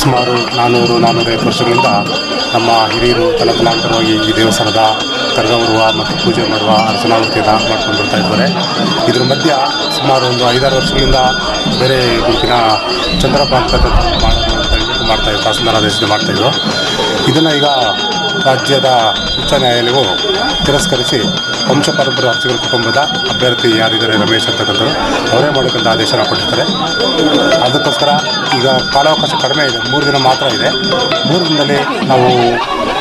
ಸುಮಾರು ನಾನ್ನೂರು ನಾನ್ನೂರೈವತ್ತು ವರ್ಷಗಳಿಂದ ನಮ್ಮ ಹಿರಿಯರು ತಲತಲಾಂತರವಾಗಿ ಈ ದೇವಸ್ಥಾನದ ಕರ್ಗವರುವ ಮತ್ತು ಪೂಜೆ ಮಾಡುವ ಅರ್ಚನಾವೃತ್ತಿಯನ್ನು ಮಾಡ್ಕೊಂಡು ಬರ್ತಾ ಇದ್ದಾರೆ. ಇದ್ರ ಮಧ್ಯ ಸುಮಾರು ಒಂದು ಐದಾರು ವರ್ಷಗಳಿಂದ ಬೇರೆ ಗುಂಪಿನ ಚಂದ್ರಪ್ಪ ಅಂತ ಮಾಡ್ತಾ ಇದ್ದಾರೆ ತಹಸೀಲ್ದಾರ್ ಆದೇಶದಿಂದ ಮಾಡ್ತಾಯಿದ್ರು ಇದನ್ನು ಈಗ ರಾಜ್ಯದ ಉಚ್ಚ ನ್ಯಾಯಾಲಯವು ತಿರಸ್ಕರಿಸಿ ವಂಶ ಪರಂಪರೆ ಅರ್ಜಿಗಳ ಕುಟುಂಬದ ಅಭ್ಯರ್ಥಿ ಯಾರಿದ್ದಾರೆ ರಮೇಶ್ ಅಂತಕ್ಕಂಥವ್ರು ಅವರೇ ಮಾಡಬೇಕಂತ ಆದೇಶನ ಕೊಟ್ಟಿರ್ತಾರೆ. ಅದಕ್ಕೋಸ್ಕರ ಈಗ ಕಾಲಾವಕಾಶ ಕಡಿಮೆ ಇದೆ. ಮೂರು ದಿನ ಮಾತ್ರ ಇದೆ. ಮೂರು ದಿನದಲ್ಲಿ ನಾವು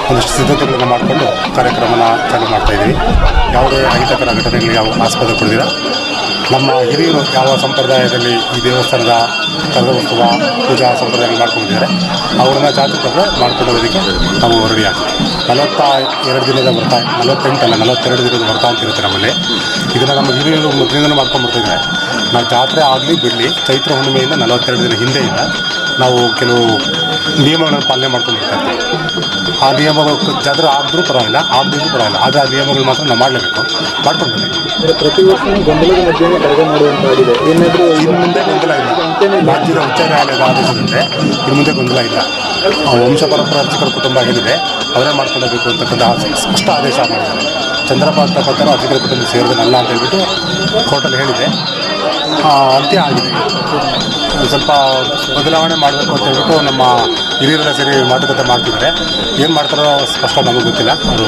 ಒಂದಷ್ಟು ಸಿದ್ಧತೆಗಳನ್ನು ಮಾಡಿಕೊಂಡು ಕಾರ್ಯಕ್ರಮನ ಚಾಲೂ ಮಾಡ್ತಾಯಿದ್ದೀವಿ ಯಾವುದೇ ಅಹಿತಕರ ಘಟನೆಗಳಿಗೆ ಯಾವ ಆಸ್ಪದ ಕೊಡಿದಿರ. ನಮ್ಮ ಹಿರಿಯರು ಯಾವ ಸಂಪ್ರದಾಯದಲ್ಲಿ ಈ ದೇವಸ್ಥಾನದ ಕರಗೋತ್ಸವ ಪೂಜಾ ಸಂಪ್ರದಾಯ ಮಾಡ್ಕೊಂಡಿದ್ದಾರೆ, ಅವ್ರನ್ನ ಮಾಡ್ಕೊಂಡು ಹೋಗೋದಕ್ಕೆ ನಾವು ರೆಡಿ ಆಗ್ತೀವಿ ನಲವತ್ತ ಎರಡು ದಿನದ ವ್ರತ ನಲವತ್ತೆಂಟಲ್ಲ ನಲವತ್ತೆರಡು ದಿನದ ವ್ರತ ಅಂತ ಇರುತ್ತೆ ನಮ್ಮಲ್ಲಿ. ಇದನ್ನು ನಮ್ಮ ಹಿರಿಯರು ಮೊದಲಿಂದಲೂ ಮಾಡ್ಕೊಂಡು ಬರ್ತಿದ್ದಾರೆ. ನಾವು ಜಾತ್ರೆ ಆಗಲಿ ಬಿಡಲಿ ಚೈತ್ರ ಹುಣ್ಣಿಮೆಯಿಂದ ನಲವತ್ತೆರಡು ದಿನ ಹಿಂದೆಯಿಂದ ನಾವು ಕೆಲವು ನಿಯಮಗಳನ್ನು ಪಾಲನೆ ಮಾಡ್ಕೊಂಡು ಇರ್ತೀವಿ ಆ ನಿಯಮಗಳು ಜಾತ್ರೆ ಆದರೂ ಪರವಾಗಿಲ್ಲ ಆಗದಿದ್ರೂ ಪರವಾಗಿಲ್ಲ. ಆದರೆ ಆ ನಿಯಮಗಳು ಮಾತ್ರ ನಾವು ಮಾಡಲೇಬೇಕು. ಮಾಡ್ಕೊಂಡು ಬನ್ನಿ ಪ್ರತಿ ವರ್ಷ ಗೊಂದಲದ ಮಧ್ಯೆ ಕಡಿಮೆ ಮಾಡುವಂತಾಗಿದೆ ಏನಾದರೂ ಇನ್ನು ಮುಂದೆ ಗೊಂದಲ ಇಲ್ಲ. ರಾಜ್ಯದ ಉಚ್ಚ ನ್ಯಾಯಾಲಯದ ಆದೇಶದಂತೆ ಇನ್ನು ಮುಂದೆ ಗೊಂದಲ ಇಲ್ಲ. ವಂಶ ಪರಂಪರ ಅರ್ಚಕರ ಕುಟುಂಬ ಏನಿದೆ ಅವರೇ ಮಾಡ್ಕೊಳ್ಳಬೇಕು ಅಂತಕ್ಕಂಥ ಸ್ಪಷ್ಟ ಆದೇಶ ಮಾಡಿದ್ದಾರೆ. ಚಂದ್ರಪ್ಪ ಅಂತಕ್ಕಂಥ ಅರ್ಚಕರ ಕುಟುಂಬ ಸೇರಿದನಲ್ಲ ಅಂತ ಹೇಳ್ಬಿಟ್ಟು ಕೋರ್ಟಲ್ಲಿ ಹೇಳಿದೆ. ಅಂತ್ಯ ಆಗಿದೆ. ಸ್ವಲ್ಪ ಬದಲಾವಣೆ ಮಾಡಬೇಕು ಅಂತ ಹೇಳ್ಬಿಟ್ಟು ನಮ್ಮ ಹಿರಿಯರ ಸೇರಿ ಮಾತುಕತೆ ಮಾಡ್ತಿದ್ದಾರೆ. ಏನು ಮಾಡ್ತಾರೋ ಸ್ಪಷ್ಟ ನಮಗೆ ಗೊತ್ತಿಲ್ಲ. ಅವರು